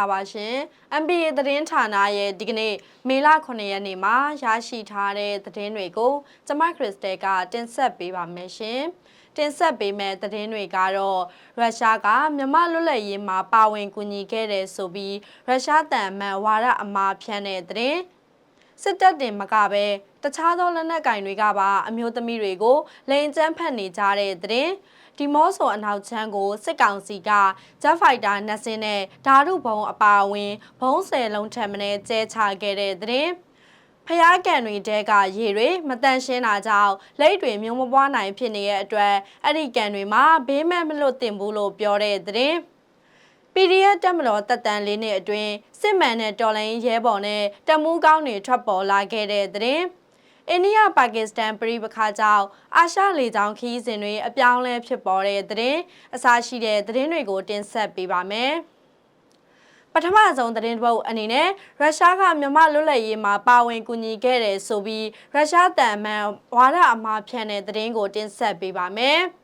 မင်္ဂလာပါရှင် MBA သတင်းဌာနရဲ့ဒီကနေ့မေလ9ရက်နေ့မှာရရှိထားတဲ့သတင်းတွေကိုကျမခရစ်စတယ်ကတင်ဆက်ပေးပါမယ်ရှင်တင်ဆက်ပေးမယ့်သတင်းတွေကတော့ရုရှားကမြန်မာလွတ်လပ်ရေးမှာပါဝင်ကူညီခဲ့တဲ့ဆိုပြီးရုရှားတန်အမန်ဝါဒအမှားဖြန့်တဲ့သတင်းစစ်တပ်တင်မကပဲ တခြားသောလက်နက်ကင်တွေကပါအမျိုးသမီးတွေကိုလိန်ကျန်းဖက်နေကြတဲ့သတင်းဒီမော့ဆိုအနောက်ချမ်းကိုစစ်ကောင်စီကဂျက်ဖိုက်တာနှစ်စင်းနဲ့ဓာတုဘုံအပါအဝင်ဘုံဆယ်လုံးထက်မင်းကျဲချခဲ့တဲ့သတင်းဖျားကန်တွေတဲကရေတွေမတန်ရှင်းတာကြောင့်လက်တွေမျိုးမပွားနိုင်ဖြစ်နေတဲ့အတွက်အဲ့ဒီကန်တွေမှာဘေးမဲ့မလွတ်တင်ဘူးလို့ပြောတဲ့သတင်း PDF တက်မတော်တက်တန်လေးနှစ်အတွင်းစစ်မှန်တဲ့တော်လိုင်းရဲဘော်နဲ့တမူးကောင်းတွေထွက်ပေါ်လာခဲ့တဲ့သတင်း အိန္ဒိယပါကစ္စတန်ပြည်ပခါကြောင့်အာရှလေကြောင်းခီးစဉ်တွေအပြောင်းလဲဖြစ်ပေါ်တဲ့သတင်းအစရှိတဲ့သတင်းတွေကိုတင်ဆက်ပေးပါမယ်ပထမဆုံးသတင်းတစ်ပုဒ်အနေနဲ့ရုရှားကမြန်မာလွတ်လပ်ရေးမှာပါဝင်ကူညီခဲ့တယ်ဆိုပြီးရုရှားတန်မှန်ဝါဒအမှားဖြန့်တဲ့သတင်းကိုတင်ဆက်ပေးပါမယ်။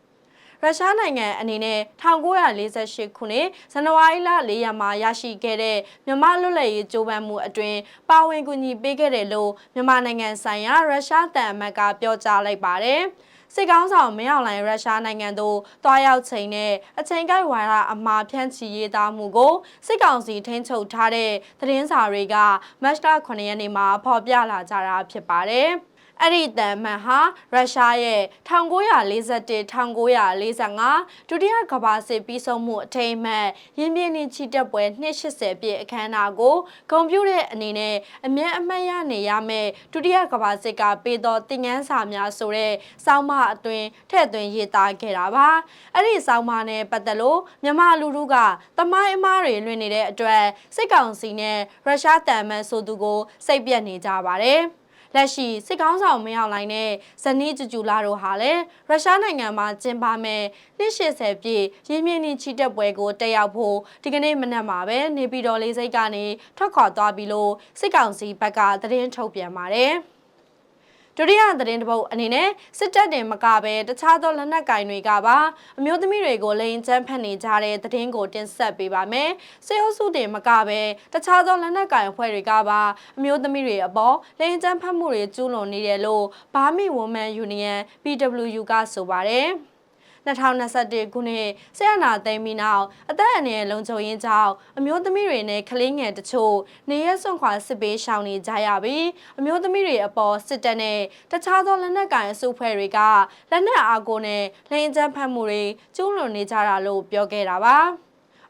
ရုရှားနိုင်ငံအနေနဲ့1948ခုနှစ်ဇန်နဝါရီလ4ရက်မှာရရှိခဲ့တဲ့မြန်မာလွတ်လပ်ရေးကြိုးပမ်းမှုအတွင်ပါဝင်ကူညီပေးခဲ့တယ်လို့မြန်မာနိုင်ငံဆိုင်ရာရုရှားတန်အမတ်ကပြောကြားလိုက်ပါတယ်။စစ်ကောင်းဆောင်မင်းအောင်လှိုင်ရုရှားနိုင်ငံသို့တွားရောက်ချိန်နဲ့အချိန်ကိုက်ဝါဒအမှားဖြန့်ချီရေးသားမှုကိုစစ်ကောင်စီထိန်းချုပ်ထားတဲ့သတင်းစာတွေကမတ်လ9ရက်နေ့မှာဖော်ပြလာကြတာဖြစ်ပါတယ်။ အဲ့ဒီတန်မှန်ဟာရုရှားရဲ့1941-1945ဒုတိယကမ္ဘာစစ်ပြီးဆုံးမှုအထိမ်းအမှတ်ရင်းပြင်းနှင့်ချီတက်ပွဲ280ပြည့်အခမ်းအနားကိုဂုဏ်ပြုတဲ့အနေနဲ့အမြဲအမှတ်ရနေရမယ့်ဒုတိယကမ္ဘာစစ်ကပေးသောသင်ခန်းစာများဆိုတဲ့စောင်းမအတွင်ထည့်သွင်းရေးသားခဲ့တာပါအဲ့ဒီစောင်းမနဲ့ပတ်သက်လို့မြန်မာလူထုကတမိုင်းအမားတွေလွှင့်နေတဲ့အတွက်စစ်ကောင်စီနဲ့ရုရှားတန်မန်ဆိုသူကိုစိတ်ပြက်နေကြပါတယ် လက်ရှိစစ်ကောင်းဆောင်မင်းအောင်လှိုင်နဲ့ဇနီးကျူကျူလာတို့ဟာလည်းရုရှားနိုင်ငံမှာကျင်းပမဲ့နှစ်80ပြည့်ရင်းမြစ်နှချီတက်ပွဲကိုတက်ရောက်ဖို့ဒီကနေ့မနက်မှာပဲနေပြည်တော်လေးစိတ်ကနေထွက်ခွာသွားပြီလို့စစ်ကောင်စီဘက်ကသတင်းထုတ်ပြန်ပါတယ်။ ဒုတိယသတင်းတစ်ပုဒ်အနေနဲ့စစ်တပ်တင်မကပဲတခြားသောလက်နက်ကင်တွေကပါအမျိုးသမီးတွေကိုလိန်ချမ်းဖက်နေကြတဲ့သတင်းကိုတင်ဆက်ပေးပါမယ်။စေအုပ်စုတင်မကပဲတခြားသောလက်နက်ကင်အဖွဲ့တွေကပါအမျိုးသမီးတွေအပေါ်လိန်ချမ်းဖက်မှုတွေကျူးလွန်နေတယ်လို့ဘာမီဝမန်ယူနီယံ PWU ကဆိုပါတယ်။ 2021ခုနှစ်ဆရာနာသိမ်းပြီးနောက်အသက်အန္တရာယ်လုံခြုံရေးကြောင့်အမျိုးသမီးတွေနဲ့ကလေးငယ်တချို့နေရစွန့်ခွာစစ်ပေးရှောင်နေကြရပြီးအမျိုးသမီးတွေအပေါ်စစ်တပ်နဲ့တခြားသောလက်နက်ကိုင်အစုဖွဲ့တွေကလက်နက်အားကိုနဲ့လိန်ကျန်းဖတ်မှုတွေကျူးလွန်နေကြတာလို့ပြောခဲ့တာပါ။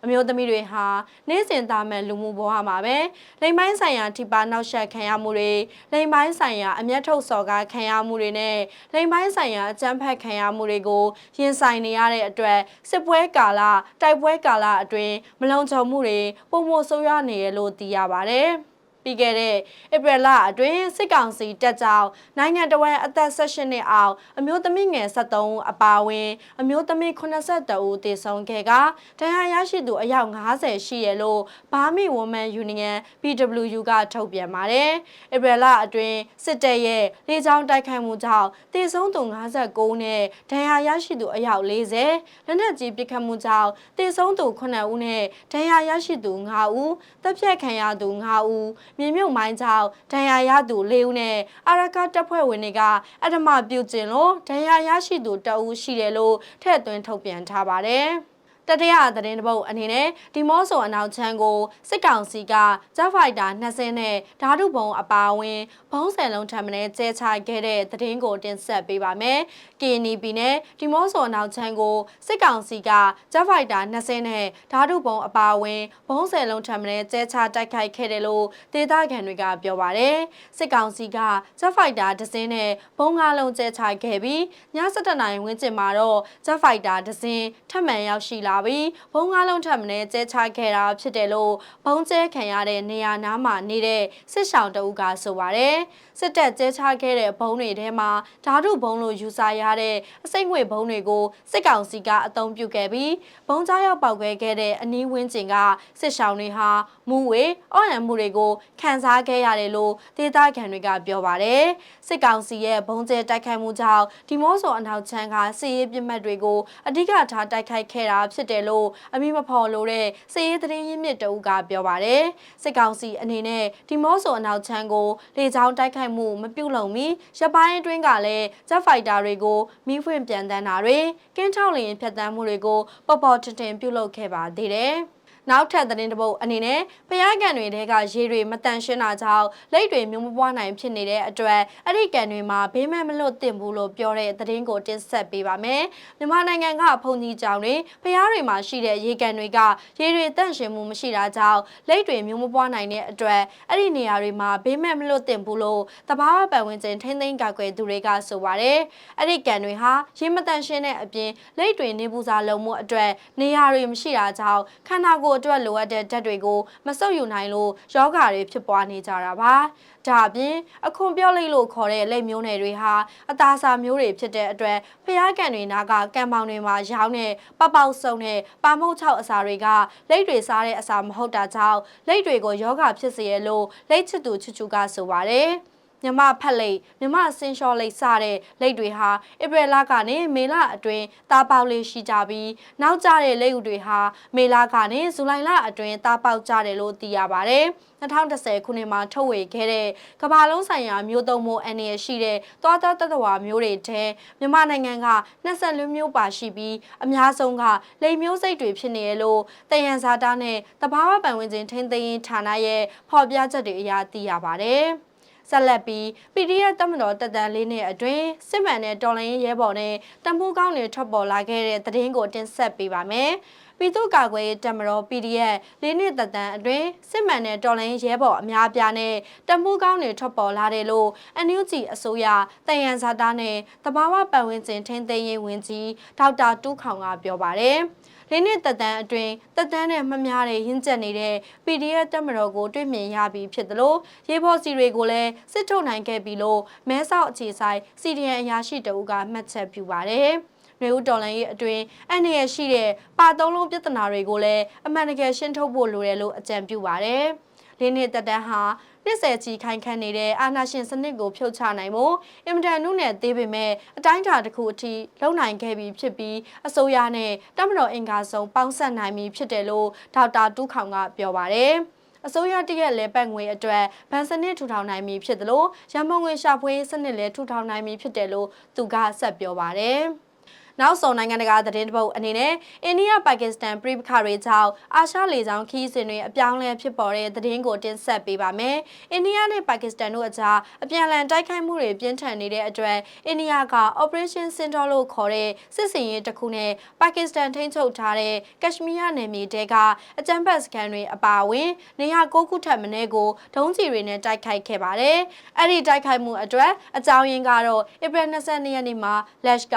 အမျိုးသမီးတွေဟာနေ့စဉ်သားမဲ့လူမှုဘဝမှာပဲလိမ်ပိုင်းဆိုင်ရာထိပါနောက်ဆက်ခံရမှုတွေလိမ်ပိုင်းဆိုင်ရာအမျက်ထုတ်စော်ကားခံရမှုတွေနဲ့လိမ်ပိုင်းဆိုင်ရာအကြမ်းဖက်ခံရမှုတွေကိုရင်ဆိုင်နေရတဲ့အတွက်စစ်ပွဲကာလတိုက်ပွဲကာလအတွင်းမလုံခြုံမှုတွေပုံမဆိုးရွားနေရလို့သိရပါတယ်။ ပြီးခဲ့တဲ့ဧပြီလအတွင်းစစ်ကောင်စီတပ်ကြောင့်နိုင်ငံတော်ဝန်အသက်16နှစ်အောက်အမျိုးသမီးငယ်73ဦးအပါအဝင် အမျိုးသမီး82ဦးသေဆုံးခဲ့ကတရားရရှိသူအယောက်90ရှိရလို့ဘာမီဝမန်ယူနီယံ BWU ကထုတ်ပြန်ပါတယ်။ဧပြီလအတွင်းစစ်တပ်ရဲ့လေကြောင်းတိုက်ခိုက်မှုကြောင့်သေဆုံးသူ59ဦးနဲ့ဒဏ်ရာရရှိသူအယောက်40လက်နက်ကြီးပစ်ခတ်မှုကြောင့်သေဆုံးသူ9ဦးနဲ့ဒဏ်ရာရရှိသူ5ဦးတပ်ဖြတ်ခံရသူ5ဦးမြေမြုပ်မိုင်းကြောင့်ဒဏ်ရာရသူ၄ဦးနဲ့အာရကတပ်ဖွဲ့ဝင်တွေကအဓမ္မပြုကျင်လို့ဒဏ်ရာရရှိသူတအူးရှိတယ်လို့ထည့်သွင်းထုတ်ပြန်ထားပါတယ်။ တတိယသတင်းတစ်ပုဒ်အနေနဲ့ဒီမော့ဆိုအနောက်ချမ်းကိုစစ်ကောင်စီကဂျက်ဖိုက်တာ20နဲ့ဓာတုဘုံအပါအဝင်ဘုံဆယ်လုံးထပ်မံကျဲချခဲ့တဲ့သတင်းကိုတင်ဆက်ပေးပါမယ်။ KNB နဲ့ဒီမော့ဆိုအနောက်ချမ်းကိုစစ်ကောင်စီကဂျက်ဖိုက်တာ20နဲ့ဓာတုဘုံအပါအဝင်ဘုံဆယ်လုံးထပ်မံကျဲချတိုက်ခိုက်ခဲ့တယ်လို့ဒေသခံတွေကပြောပါတယ်။စစ်ကောင်စီကဂျက်ဖိုက်တာတစ်စင်းနဲ့ဘုံငါးလုံးကျဲချခဲ့ပြီးည7:00နာရီဝန်းကျင်မှာတော့ဂျက်ဖိုက်တာတစ်စင်းထပ်မံရောက်ရှိလာပြီးဘုံကားလုံးထပ်မံကျဲချခဲ့တာဖြစ်တယ်လို့ဘုံကျဲခံရတဲ့နေရာနားမှာနေတဲ့စစ်ဆောင်တအုပ်ကဆိုပါတယ်စစ်တပ်ကျဲချခဲ့တဲ့ဘုံတွေထဲမှာဓာတုဘုံလို့ယူဆရတဲ့အစိမ့်ငွေဘုံတွေကိုစစ်ကောင်စီကအသုံးပြုခဲ့ပြီးဘုံကြားရောက်ပောက်ခွဲခဲ့တဲ့အနီးဝန်းကျင်ကစစ်ဆောင်တွေဟာမူဝေအော်ရံမှုတွေကိုခံစားခဲ့ရတယ်လို့ဒေသခံတွေကပြောပါတယ်စစ်ကောင်စီရဲ့ဘုံကျဲတိုက်ခိုက်မှုကြောင့်ဒီမော့ဆိုအနောက်ချမ်းကစစ်ရေးပြစ်မှတ်တွေကိုအဓိကထားတိုက်ခိုက်ခဲ့တာဖြစ်ဖြစ်တယ်လို့အမိမဖော်လို့တဲ့စည်ရေးသတင်းရင်းမြစ်တဦးကပြောပါတယ်စစ်ကောင်စီအနေနဲ့ဒီမော့ဆိုအနောက်ချမ်းကိုလေကြောင်းတိုက်ခိုက်မှုမပြုလုပ်မီရပိုင်းအတွင်းကလည်းဂျက်ဖိုက်တာတွေကိုမိဖွင့်ပြန်တန်းတာတွေကင်းထောက်လျင်ဖြတ်တန်းမှုတွေကိုပေါ်ပေါ်ထင်ထင်ပြုလုပ်ခဲ့ပါသေးတယ် နောက်ထပ်သတင်းတစ်ပုဒ်အနေနဲ့ဖျားကန်တွေတဲကရေတွေမတန်ရှင်းတာကြောင့်လက်တွေမျိုးမပွားနိုင်ဖြစ်နေတဲ့အတွက်အဲ့ဒီကန်တွေမှာဘေးမဲ့မလွတ်တင်ဘူးလို့ပြောတဲ့သတင်းကိုတင်ဆက်ပေးပါမယ်။မြန်မာနိုင်ငံကဘုံကြီးကြောင်တွေဖျားတွေမှာရှိတဲ့ရေကန်တွေကရေတွေတန့်ရှင်းမှုမရှိတာကြောင့်လက်တွေမျိုးမပွားနိုင်တဲ့အတွက်အဲ့ဒီနေရာတွေမှာဘေးမဲ့မလွတ်တင်ဘူးလို့တဘာဝပတ်ဝန်းကျင်ထိမ့်သိမ်းကာကွယ်သူတွေကဆိုပါတယ်။အဲ့ဒီကန်တွေဟာရေမတန်ရှင်းတဲ့အပြင်လက်တွေနေပူစာလုံးမှုအတွက်နေရာတွေမရှိတာကြောင့်ခန္ဓာကိုယ်အတွက်လိုအပ်တဲ့ဓာတ်တွေကိုမဆုပ်ယူနိုင်လို့ယောဂါတွေဖြစ်ပွားနေကြတာပါ။ဒါအပြင်အခွန်ပြောလိမ့်လို့ခေါ်တဲ့လက်မျိုးနယ်တွေဟာအသားစာမျိုးတွေဖြစ်တဲ့အတွက်ဖျားကန်တွေနာကကံပေါင်တွေမှာရောင်းတဲ့ပပောက်ဆုံတဲ့ပါမုတ်ချောက်အစာတွေကလက်တွေစားတဲ့အစာမဟုတ်တာကြောင့်လက်တွေကိုယောဂါဖြစ်စေရလို့လက်ချစ်သူချူချူကဆိုပါတယ်။ မြမဖက်လိတ်မြမဆင်းလျှော်လိတ်စတဲ့လိတ်တွေဟာဧပြီလကနေမေလအတွင်းတာပေါက်လေးရှိကြပြီးနောက်ကျတဲ့လိတ်ဥတွေဟာမေလကနေဇူလိုင်လအတွင်းတာပေါက်ကြတယ်လို့သိရပါတယ်2010ခုနှစ်မှာထုတ်ဝေခဲ့တဲ့ကမ္ဘာလုံးဆိုင်ရာမျိုးသုံးမှုအန္တရာယ်ရှိတဲ့သွားသောတတဝါမျိုးတွေထဲမြန်မာနိုင်ငံက20မျိုးပါရှိပြီးအများဆုံးကလိမ်မျိုးစိတ်တွေဖြစ်နေရလို့တယံဇာတာနဲ့တဘာဝပံဝင်ခြင်းထိန်းသိမ်းရေးဌာနရဲ့ဖော်ပြချက်တွေအရသိရပါတယ်။ ဆက်လက်ပြီး PDF တမတော်တက်တန်းလေးနှစ်အတွင်းစစ်မှန်တဲ့တော်လိုင်းရဲဘော်နဲ့တမှုကောင်းတွေထွက်ပေါ်လာခဲ့တဲ့သတင်းကိုတင်ဆက်ပေးပါမယ်။ပြည်သူ့ကာကွယ်ရေးတပ်မတော် PDF လေးနှစ်သက်တမ်းအတွင်းစစ်မှန်တဲ့တော်လိုင်းရဲဘော်အများပြားနဲ့တမှုကောင်းတွေထွက်ပေါ်လာတယ်လို့အန်ယူဂျီအစိုးရတယံဇာတာနဲ့တဘာဝပတ်ဝန်းကျင်ထိန်းသိမ်းရေးဝန်ကြီးဒေါက်တာတူးခေါင်ကပြောပါတယ်။ လေးနှစ်သက်တမ်းအတွင်းသက်တမ်းနဲ့မများတဲ့ရင်းကျက်နေတဲ့ PDF တက်မတော်ကိုတွေ့မြင်ရပြီးဖြစ်သလိုရေဘော်စီတွေကိုလည်းစစ်ထုတ်နိုင်ခဲ့ပြီလို့မဲဆောက်အခြေဆိုင် CDN အရာရှိတအုပ်ကမှတ်ချက်ပြုပါတယ်။နေဦးတော်လန်ရဲ့အတွင်းအနေရရှိတဲ့ပါသုံးလုံးပြဿနာတွေကိုလည်းအမှန်တကယ်ရှင်းထုတ်ဖို့လိုတယ်လို့အကြံပြုပါတယ်။ လေးနှစ်သက်တမ်းဟာနှစ်ဆယ်ချီခိုင်ခန့်နေတဲ့အာဏာရှင်စနစ်ကိုဖြုတ်ချနိုင်ဖို့အင်မတန်နုနယ်သေးပေမဲ့အတိုင်းအတာတစ်ခုအထိလုံနိုင်ခဲ့ပြီးဖြစ်ပြီးအစိုးရနဲ့တမတော်အင်ကာဆုံးပေါင်းဆက်နိုင်ပြီဖြစ်တယ်လို့ဒေါက်တာတူးခေါင်ကပြောပါတယ်အစိုးရတရက်လဲပတ်ငွေအတွက်ဗန်စနစ်ထူထောင်နိုင်ပြီဖြစ်တယ်လို့ရမုံငွေရှာဖွေစနစ်လဲထူထောင်နိုင်ပြီဖြစ်တယ်လို့သူကဆက်ပြောပါတယ်။ နောက်ဆုံးနိုင်ငံတကာသတင်းတပုတ်အနေနဲ့အိန္ဒိယပါကစ္စတန်ပြည်ပခါတွေကြောင့်အာရှလေကြောင်းခီးစဉ်တွေအပြောင်းလဲဖြစ်ပေါ်တဲ့သတင်းကိုတင်ဆက်ပေးပါမယ်။အိန္ဒိယနဲ့ပါကစ္စတန်တို့အကြားအပြန်အလှန်တိုက်ခိုက်မှုတွေပြင်းထန်နေတဲ့အတွက်အိန္ဒိယက Operation Sindoor လို့ခေါ်တဲ့စစ်စင်ရေးတစ်ခုနဲ့ပါကစ္စတန်ထိန်းချုပ်ထားတဲ့ကက်ရှမီးယားနယ်မြေတဲကအကြမ်းဖက်စခန်းတွေအပါအဝင်နေရာ၉ခုထပ်မင်းကိုဒုံးကျည်တွေနဲ့တိုက်ခိုက်ခဲ့ပါတယ်။အဲ့ဒီတိုက်ခိုက်မှုအတွက်အကြောင်းရင်းကတော့ဧပြီ22ရက်နေ့မှာလက်ရှ်က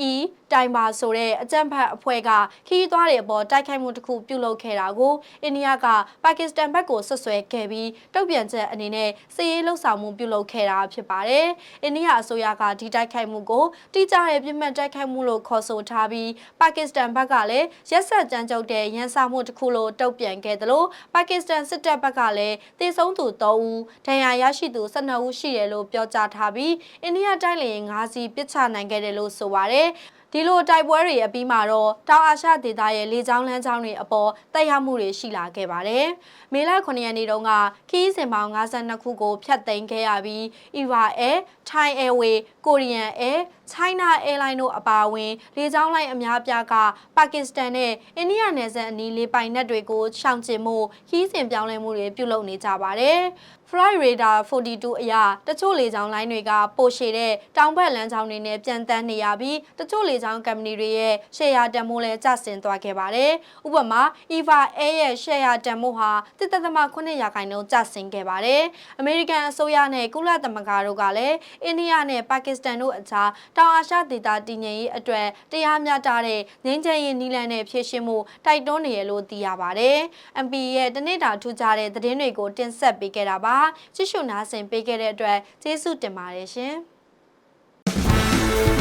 E တိုင်ပါဆိုတဲ့အကြမ်းဖက်အဖွဲ့ကခီးသွားတဲ့အပေါ်တိုက်ခိုက်မှုတစ်ခုပြုလုပ်ခဲ့တာကိုအိန္ဒိယကပါကစ္စတန်ဘက်ကိုဆွဆွဲခဲ့ပြီးတုံ့ပြန်ချက်အနေနဲ့စစ်ရေးလှုပ်ဆောင်မှုပြုလုပ်ခဲ့တာဖြစ်ပါတယ်။အိန္ဒိယအစိုးရကဒီတိုက်ခိုက်မှုကိုတိကျတဲ့ပြစ်မှတ်တိုက်ခိုက်မှုလို့ခေါ်ဆိုထားပြီးပါကစ္စတန်ဘက်ကလည်းရက်ဆက်ကြမ်းကြုတ်တဲ့ရန်စာမှုတစ်ခုလို့တုံ့ပြန်ခဲ့တယ်လို့ပါကစ္စတန်စစ်တပ်ဘက်ကလည်းတေဆုံးသူ3ဦးဒဏ်ရာရရှိသူ12ဦးရှိတယ်လို့ပြောကြားထားပြီးအိန္ဒိယတိုင်းလေ9စီးပစ်ချနိုင်ခဲ့တယ်လို့ဆိုပါတယ်။ဒီလိုတိုက်ပွဲတွေအပြီးမှာတော့တောင်အာရှဒေသရဲ့လေကြောင်းလမ်းကြောင်းတွေအပေါ်တက်ရောက်မှုတွေရှိလာခဲ့ပါတယ်။မေလ9ရက်နေ့တုန်းကခီးစင်ပေါင်း52ခုကိုဖျက်သိမ်းခဲ့ရပြီး EVA Air, Thai Airways, Korean Air, China Airline တို့အပါအဝင်လေကြောင်းလိုင်းအများပြားကပါကစ္စတန်နဲ့အိန္ဒိယနယ်စပ်အနီးလေးပိုင်နက်တွေကိုရှောင်ကျဉ်မှုခီးစင်ပြောင်းလဲမှုတွေပြုလုပ်နေကြပါတယ်။ Flight Radar 42အရတချို့လေကြောင်းလိုင်းတွေကပိုရှည်တဲ့တောင်ဘက်လမ်းကြောင်းတွေနဲ့ပြန်တန်းနေရပြီးတချို့လေကြောင်းကုမ္ပဏီတွေရဲ့ share တန်ဖိုးလည်းကျဆင်းသွားခဲ့ပါတယ်။ဥပမာ EVA Air ရဲ့ share တန်ဖိုးဟာ1.9ရာခိုင်နှုန်းကျဆင်းခဲ့ပါတယ်။အမေရိကန်အစိုးရနဲ့ကုလသမဂ္ဂတို့ကလည်းအိန္ဒိယနဲ့ပါကစ္စတန်တို့အကြားတောင်အာရှဒေသတည်ငြိမ်ရေးအတွက်တရားမျှတတဲ့ငြိမ်းချမ်းရေးနည်းလမ်းနဲ့ဖြည့်ရှင်းမှုတိုက်တွန်းနေရလို့သိရပါတယ်။ MP ရဲ့တနေ့တာထူးခြားတဲ့သတင်းတွေကိုတင်ဆက်ပေးခဲ့တာပါကြည့်ရှုနားဆင်ပေးခဲ့တဲ့အတွက်ကျေးဇူးတင်ပါတယ်ရှင်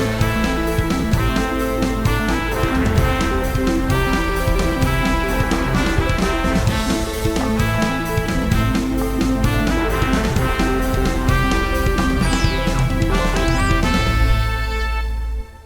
။